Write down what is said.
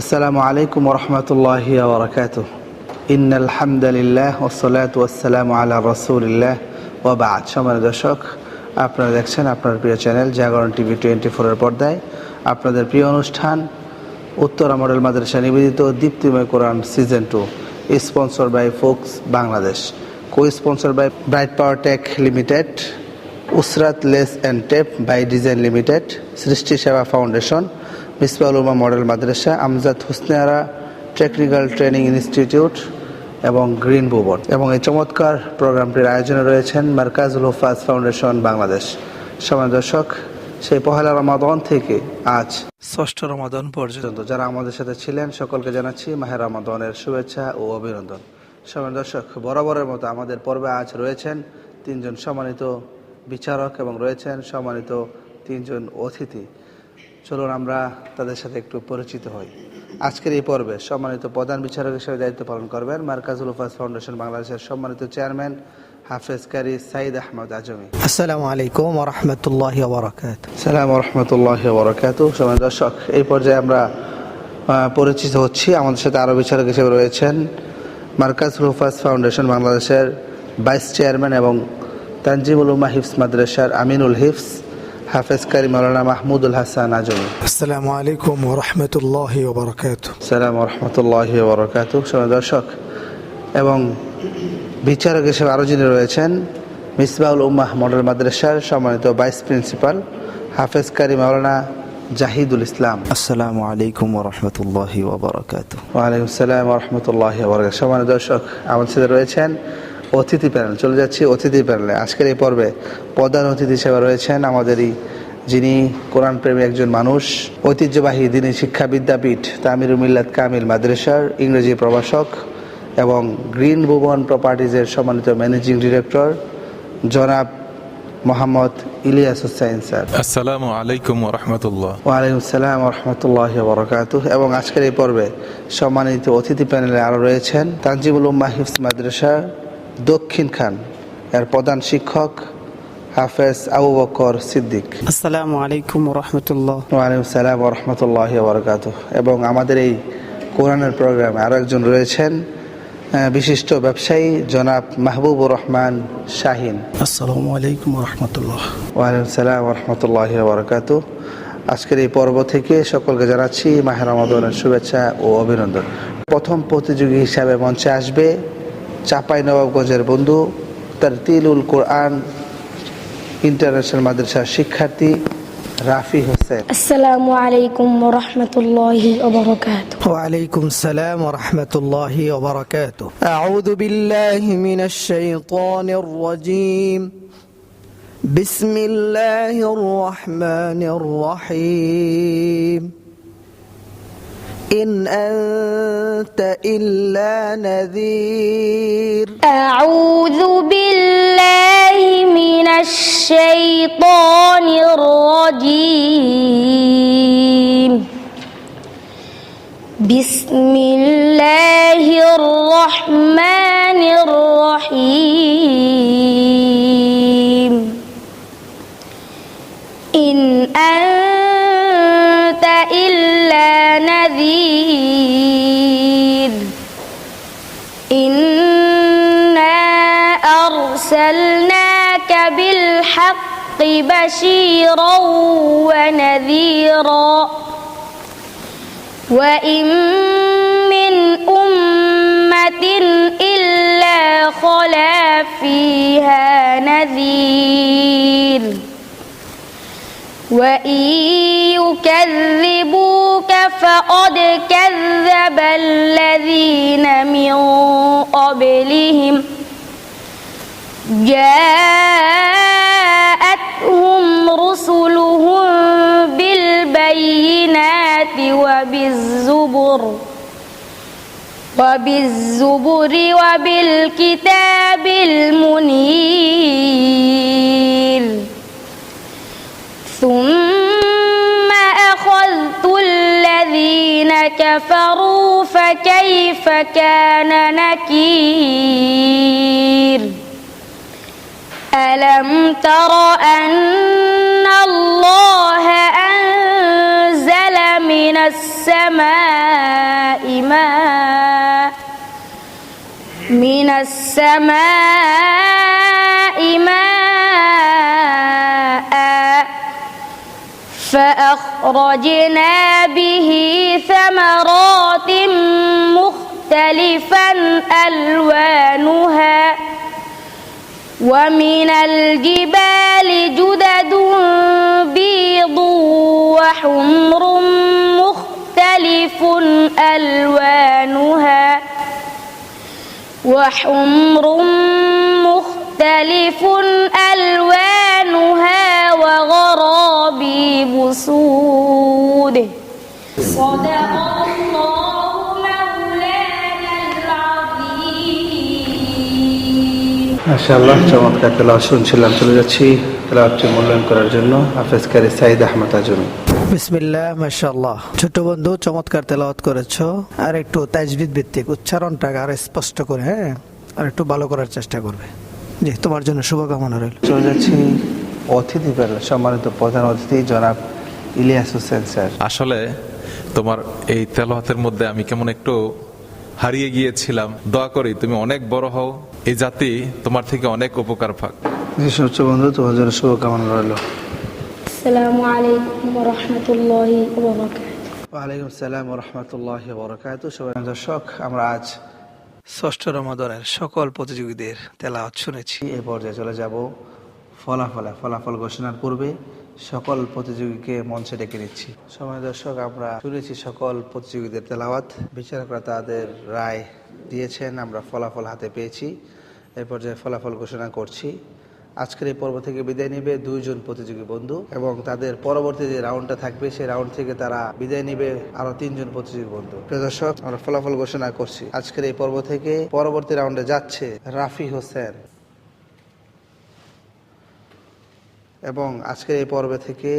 আসসালামু আলাইকুম রহমতুল্লাহ ওবরাকাত ইন আলহামদুলিল্লাহ ওসলাত ওয়াসালাম আলা রসুলিল্লাহ। ও বাদ। সময় দর্শক, আপনারা দেখছেন আপনার প্রিয় চ্যানেল জাগরণ টিভি টোয়েন্টি ফোরের পর্দায় আপনাদের প্রিয় অনুষ্ঠান উত্তরা মডেল মাদ্রাসা নিবেদিত দীপ্তিময় কোরআন season two sponsor by folks Bangladesh. Co sponsor by bright power tech limited, Usrat lace and tape by design limited, Srishti Seba foundation Uma model Madrasa, Amjad Husneara technical training institute এবং green বুবন। এবং এই চমৎকার প্রোগ্রামটির আয়োজনে রয়েছেন মার্কাজুল হুফাজ foundation Bangladesh. সময় দর্শক, সেই পহেলা রমাদন থেকে আজ ষষ্ঠ রমাদন পর্যন্ত যারা আমাদের সাথে ছিলেন, সকলকে জানাচ্ছি মাহের রমাদনের শুভেচ্ছা ও অভিনন্দন। সময় দর্শক, বরাবরের মতো আমাদের পর্বে আজ রয়েছেন তিনজন সম্মানিত বিচারক এবং রয়েছেন সম্মানিত তিনজন অতিথি। চলুন আমরা তাদের সাথে একটু পরিচিত হই। আজকের এই পর্বে সম্মানিত প্রধান বিচারক হিসেবে দায়িত্ব পালন করবেন মার্কাজুল উফাজ ফাউন্ডেশন বাংলাদেশের সম্মানিত চেয়ারম্যান হাফেজ কারি সাইদ আহমদ আজমি। আসসালামু আলাইকুম ওরহমতুল্লাহ ওবরাকাত সালাম রহমতুল্লাহ বরকাত সময় দর্শক এই পর্যায়ে আমরা পরিচিত হচ্ছি। আমাদের সাথে আরও বিচারক হিসেবে রয়েছেন মার্কাজ রুফাস ফাউন্ডেশন বাংলাদেশের ভাইস চেয়ারম্যান এবং তানজিমুল উমা হিফস মাদ্রাসার আমিনুল হিফস হাফেজ কারি মৌলানা মাহমুদুল হাসান আজমি। আসসালামু আলাইকুম ওরহমতুল্লাহ ওবরাকাত সালাম রহমতুল্লাহ বরকাত সময় দর্শক এবং বিচারক হিসেবে আরও যিনি রয়েছেন মিসবাউল উম্মাহ মডেল মাদ্রাসার সম্মানিত ভাইস প্রিন্সিপাল হাফেজ কারি মাওলানা জাহিদুল ইসলাম। আসসালামু আলাইকুম ওরহমতুল্লাহ ওবরাকাত ওয়ালাইকুম সালাম রহমতুল্লাহ বরকাত সম্মানিত দর্শক আমাদের সাথে রয়েছেন অতিথি প্যানেল চলে যাচ্ছি অতিথি প্যানেলে। আজকের এই পর্বে প্রধান অতিথি হিসেবে রয়েছেন আমাদেরই যিনি কোরআন প্রেমী একজন মানুষ ঐতিহ্যবাহী দিনী শিক্ষা বিদ্যাপীঠ তামির মিল্লাত কামিল মাদ্রাসার ইংরেজি প্রভাষক এবং গ্রিন ভুবন প্রপার্টিজের সম্মানিত ম্যানেজিং ডিরেক্টর জনাব মোহাম্মদ ইলিয়াস হুসাইন স্যার। আসসালামু আলাইকুম ওরহমতুল্লাহ। ওয়ালাইকুম সালাম রহমতুল্লাহ বরকাত এবং আজকের এই পর্বে সম্মানিত অতিথি প্যানেলে আরও রয়েছেন তানজিবুল উম্মা হিফস মাদ্রাসা দক্ষিণ খান এর প্রধান শিক্ষক হাফেজ আবু বকর সিদ্দিক। আসসালামু আলাইকুম ওরহমতুল্লাহ ওয়ালাইকুম সালাম রহমতুল্লাহ বরকাত এবং আমাদের এই কোরআনের প্রোগ্রামে আরও একজন রয়েছেন বিশিষ্ট ব্যবসায়ী জনাব মাহবুবুর রহমান শাহিন। আসসালামু আলাইকুম ওরহমতুল্লাহ ওয়ালাইকুম সালাম রহমতুল্লাহ বরকাত আজকের এই পর্ব থেকে সকলকে জানাচ্ছি মাহের রমাদনের শুভেচ্ছা ও অভিনন্দন। প্রথম প্রতিযোগী হিসাবে মঞ্চে আসবে চাঁপাইনবাবগঞ্জের বন্ধু তার তিলুল কোরআন ইন্টারন্যাশনাল মাদ্রাসার শিক্ষার্থী রাফি হোসেন। আসসালামু আলাইকুম রহমতুল্লাহি ওয়ালাইকুম সালাম রহমতুল্লাহি ওবরাকাতু আউযু বিল্লাহি মিনাশ শাইতানির রাজীম। বিসমিল্লাহির রহমানির রহিম। إن أنت إلا نذير. أعوذ بالله من الشيطان الرجيم. بسم الله الرحمن الرحيم. أرسلناك بالحق بشيرا ونذيرا. وإن من أمة إلا خلا فيها نذير. وإن يكذبوك فقد كذب الذين من جاءتهم رسلهم بالبينات وبالزبر وبالزبر وبالكتاب المنير. ثم أخذت الذين كفروا فكيف كان نكير؟ ألم تر أن الله أنزل من السماء ماء من السماء ماء فأخرجنا به ثمرات مختلفا ألوانها ومن الجبال جدد بيض وحمر مختلف ألوانها وحمر مختلف ألوانها وغرابيب سود صدق মাশাআল্লাহ চমৎকার তেলাওয়াত শুনছিলাম। চলে যাচ্ছি তেলাওয়াতটি মূল্যায়ন করার জন্য। হাফেজ কারি সাইদ আহমদ আজমি। বিসমিল্লাহ মাশাআল্লাহ। ছোট বন্ধু চমৎকার তেলাওয়াত করেছ। আর একটু তাজবিদ ভিত্তিক উচ্চারণটা আর স্পষ্ট করে হ্যাঁ? আর একটু ভালো করার চেষ্টা করবে। জি তোমার জন্য শুভকামনা রইল। চলে যাচ্ছি অতিথি প্যানেল সম্মানিত প্রধান অতিথি জনাব ইলিয়াস হোসেন স্যার। আসলে তোমার এই তেলাওয়াতের মধ্যে আমি কেমন একটু হারিয়ে গিয়েছিলাম। দয়া করে তুমি অনেক বড় হও। এই জাতি তোমার থেকে অনেক উপকার পাক। সবচেয়ে বন্ধু তোমার জন্য শুভকামনা রইল। আসসালামু আলাইকুম রহমতুল্লাহি ওয়ালাইকুম সালাম রহমতুল্লাহ বরকাত সবাই দর্শক আমরা আজ ষষ্ঠ রমাদনের সকল প্রতিযোগীদের তেলা শুনেছি। এ পর্যায়ে চলে যাব ফলাফলে। ফলাফল ঘোষণার পূর্বে সকল প্রতিযোগীকে মঞ্চে ডেকে নিচ্ছি। সময় দর্শক, আমরা শুনেছি সকল প্রতিযোগীদের তেলাওয়াত। বিচারকরা তাদের রায় দিয়েছেন, আমরা ফলাফল হাতে পেয়েছি। এই পর্যায়ে ফলাফল ঘোষণা করছি। আজকের এই পর্ব থেকে বিদায় নেবে দুইজন প্রতিযোগী বন্ধু এবং তাদের পরবর্তী যে রাউন্ডটা থাকবে, সেই রাউন্ড থেকে তারা বিদায় নেবে আরও তিনজন প্রতিযোগী বন্ধু। দর্শক, আমরা ফলাফল ঘোষণা করছি। আজকের এই পর্ব থেকে পরবর্তী রাউন্ডে যাচ্ছে রাফি হোসেন। এবং আজকের এই পর্বে থেকে